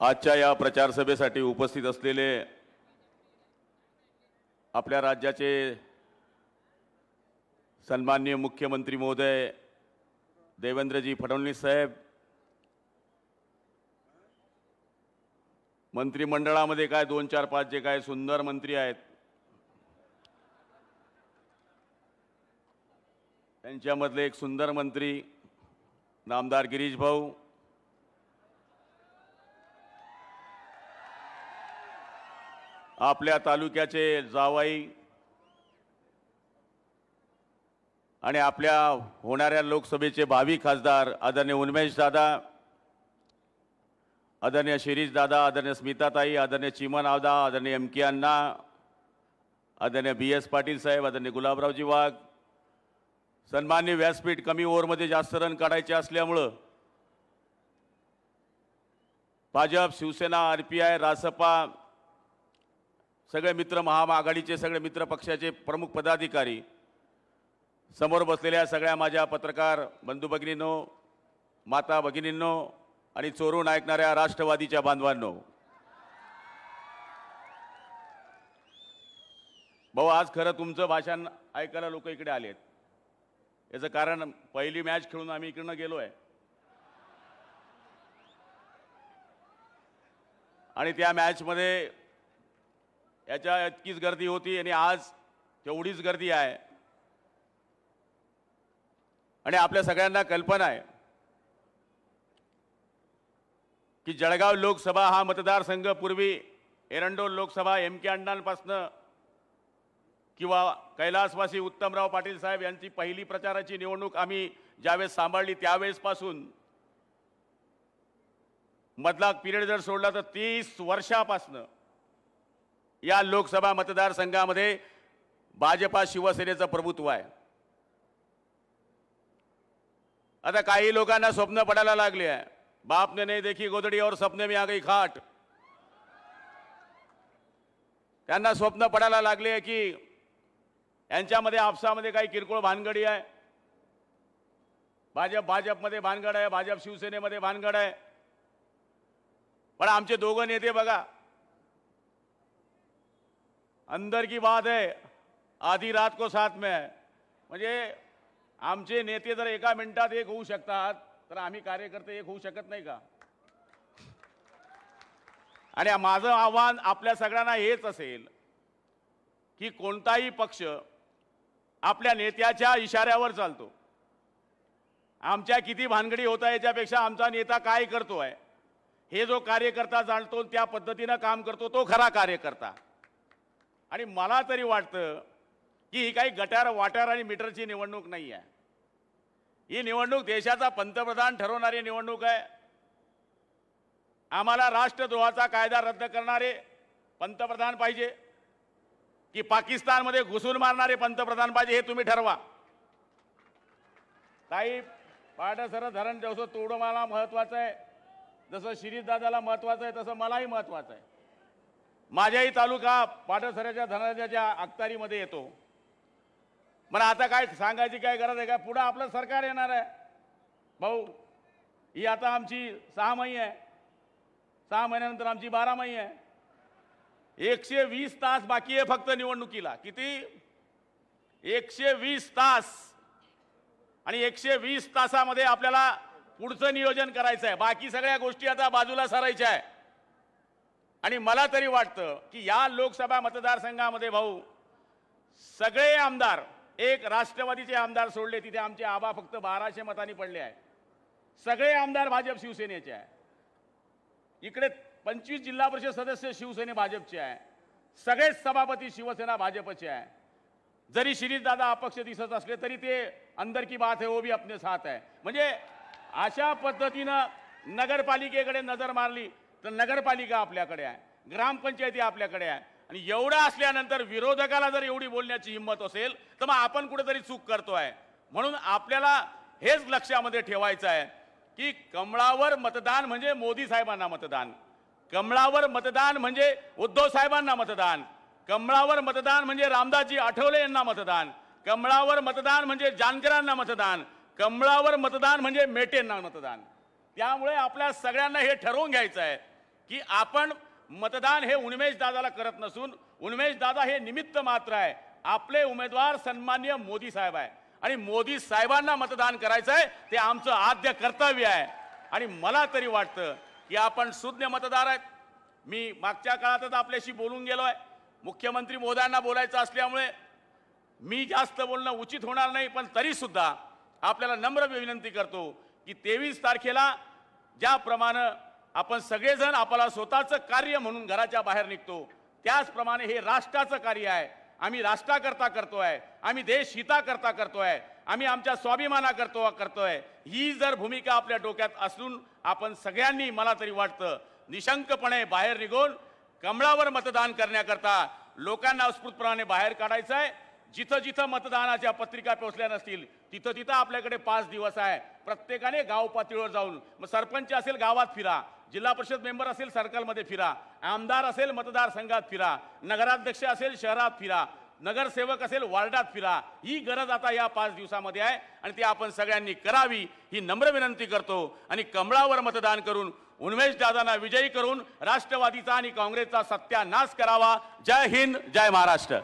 आजच्या या प्रचार सभेसाठी उपस्थित असलेले आपल्या राज्याचे सन्माननीय मुख्यमंत्री महोदय देवेंद्रजी फडणवीस साहेब मंत्रिमंडळामध्ये काय दोन चार पाच जे काय सुंदर मंत्री आहेत त्यांच्यामधले एक सुंदर मंत्री नामदार गिरीश भाऊ आपल्या तालुक्याचे जावाई आणि आपल्या होणाऱ्या लोकसभेचे भावी खासदार आदरणीय उन्मेश दादा आदरणीय शिरीष दादा आदरणीय स्मिताताई आदरणीय चिमन आवदा आदरणीय एम के अण्णा आदरणीय बी एस पाटील साहेब आदरणीय गुलाबरावजी वाघ सन्मान्य व्यासपीठ कमी ओव्हरमध्ये जास्त रन काढायचे असल्यामुळं Bhajap Shivsena R P I Rasapa सगळे मित्र महाआघाडीचे सगळे मित्र पक्षाचे प्रमुख पदाधिकारी समोर बसलेल्या सगळ्या माझ्या पत्रकार बंधू भगिनींनो माता भगिनींनो आणि चोरून ऐकणाऱ्या राष्ट्रवादीच्या बांधवांनो. भाऊ आज खरं तुमचं भाषण ऐकायला लोक इकडे आलेत. याचं कारण पहिली मॅच खेळून आम्ही इकडनं गेलो आहे आणि त्या मॅचमध्ये याच्या इतकीच गर्दी होती आणि आज तेवढीच गर्दी आहे. आणि आपल्या सगळ्यांना कल्पना आहे की जळगाव लोकसभा हा मतदारसंघ पूर्वी एरंडोल लोकसभा एम के अण्णांपासनं किंवा कैलासवासी उत्तमराव पाटील साहेब यांची पहिली प्रचाराची निवडणूक आम्ही ज्यावेळेस सांभाळली त्यावेळेसपासून मधला पिरियड जर सोडला तर तीस वर्षापासनं या लोकसभा मतदारसंघामध्ये भाजपा शिवसेनेचं प्रभुत्व आहे. आता काही लोकांना स्वप्न पडायला लागले आहे. बाप ने नाही देखी गोदडी और सपने मी आ गई खाट. त्यांना स्वप्न पडायला लागले आहे की यांच्यामध्ये आपसामध्ये काही किरकोळ भानगडी आहे. भाजप भाजपमध्ये भानगड आहे भाजप शिवसेनेमध्ये भानगड आहे. पण आमचे दोघं नेते बघा अंदर की बात आहे आधी रात को साथ में म्हणजे आमचे नेते जर एका मिनिटात एक होऊ शकतात तर आम्ही कार्यकर्ते एक होऊ शकत नाही का? आणि माझं आव्हान आपल्या सगळ्यांना हेच असेल की कोणताही पक्ष आपल्या नेत्याच्या इशाऱ्यावर चालतो. आमच्या किती भानगडी होत आहे याच्यापेक्षा आमचा नेता काय करतो आहे हे जो कार्यकर्ता जाणतो त्या पद्धतीनं काम करतो तो खरा कार्यकर्ता. आणि मला तरी वाटतं की ही काही गटार वाटार आणि मीटरची निवडणूक नाही आहे. ही निवडणूक देशाचा पंतप्रधान ठरवणारी निवडणूक आहे. आम्हाला राष्ट्रद्रोहाचा कायदा रद्द करणारे पंतप्रधान पाहिजे की पाकिस्तानमध्ये घुसून मारणारे पंतप्रधान पाहिजे हे तुम्ही ठरवा. काही पाडसर धरण जसं तोडं मला महत्वाचं आहे जसं शिरीष दादाला महत्वाचं आहे तसं मलाही महत्वाचं आहे. माझ्याही तालुका पाटसऱ्याच्या धनाच्या अखतारीमध्ये येतो. मला आता काय सांगायची काय गरज आहे का? पुढं आपलं सरकार येणार आहे. भाऊ ही आता आमची सहा महिने आहे. सहा महिन्यानंतर आमची बारा महिने आहे. एकशे वीस तास बाकी आहे फक्त निवडणुकीला. किती? एकशे वीस तास. आणि एकशे वीस तासामध्ये आपल्याला पुढचं नियोजन करायचं आहे. बाकी सगळ्या गोष्टी आता बाजूला सरायच्या आहे. आणि मला तरी वाटतं की या लोकसभा मतदारसंघामध्ये भाऊ सगळे आमदार एक राष्ट्रवादीचे आमदार सोडले तिथे आमचे आबा फक्त बाराशे मतांनी पडले आहे सगळे आमदार भाजप शिवसेनेचे आहे इकडे पंचवीस जिल्हा परिषद सदस्य शिवसेने भाजपचे आहे सगळेच सभापती शिवसेना भाजपचे आहे जरी शिरीषदादा अपक्ष दिसत असले तरी ते अंदर की बात है वो भी अपने साथ आहे. म्हणजे अशा पद्धतीनं नगरपालिकेकडे नजर मारली तर नगरपालिका आपल्याकडे आहे ग्रामपंचायती आपल्याकडे आहे. आणि एवढं असल्यानंतर विरोधकाला जर एवढी बोलण्याची हिंमत असेल तर मग आपण कुठेतरी चूक करतोय म्हणून आपल्याला हेच लक्षामध्ये ठेवायचं आहे की कमळावर मतदान म्हणजे मोदी साहेबांना मतदान. कमळावर मतदान म्हणजे उद्धव साहेबांना मतदान. कमळावर मतदान म्हणजे रामदासजी आठवले यांना मतदान. कमळावर मतदान म्हणजे जानकरांना मतदान. कमळावर मतदान म्हणजे मेटेंना मतदान. त्यामुळे आपल्या सगळ्यांना हे ठरवून घ्यायचं आहे. की आपण मतदान हे उन्मेश दादाला करत नसून उन्मेश दादा हे निमित्त मात्र आहे. आपले उमेदवार सन्मान्य मोदी साहेब आहे. आणि मोदी साहेबांना मतदान करायचं आहे ते आमचं आद्य कर्तव्य आहे. आणि मला तरी वाटतं की आपण शून्य मतदार आहेत. मी मागच्या काळातच आपल्याशी बोलून गेलो आहे मुख्यमंत्री मोदयांना बोलायचं असल्यामुळे मी जास्त बोलणं उचित होणार नाही पण तरीसुद्धा आपल्याला नम्र विनंती करतो की तेवीस तारखेला ज्याप्रमाणे आपण सगळेजण आपला स्वतःचं कार्य म्हणून घराच्या बाहेर निघतो. त्याचप्रमाणे हे राष्ट्राचं कार्य आहे. आम्ही राष्ट्राकरता आहे आम्ही देश हिताकरता आहे आम्ही आमच्या स्वाभिमाना करतो करतोय. ही जर भूमिका आपल्या डोक्यात असून आपण सगळ्यांनी मला तरी वाटतं निशंकपणे बाहेर निघून कमळावर मतदान करण्याकरता लोकांना उत्स्फूर्तपणे बाहेर काढायचं आहे जिथं जिथं मतदानाच्या पत्रिका पोहोचल्या नसतील तिथं तिथं आपल्याकडे पाच दिवस आहे. प्रत्येकाने गाव पातळीवर जाऊन मग सरपंच असेल गावात फिरा. जिल्हा परिषद मेंबर असेल सर्कलमध्ये फिरा. आमदार असेल मतदारसंघात फिरा. नगराध्यक्ष असेल शहरात फिरा. नगरसेवक असेल वार्डात फिरा. ही गरज आता या पाच दिवसामध्ये आहे आणि ती आपण सगळ्यांनी करावी ही नम्र विनंती करतो. आणि कमळावर मतदान करून उन्मेश दादांना विजयी करून राष्ट्रवादीचा आणि काँग्रेसचा सत्यानाश करावा. जय हिंद जय महाराष्ट्र.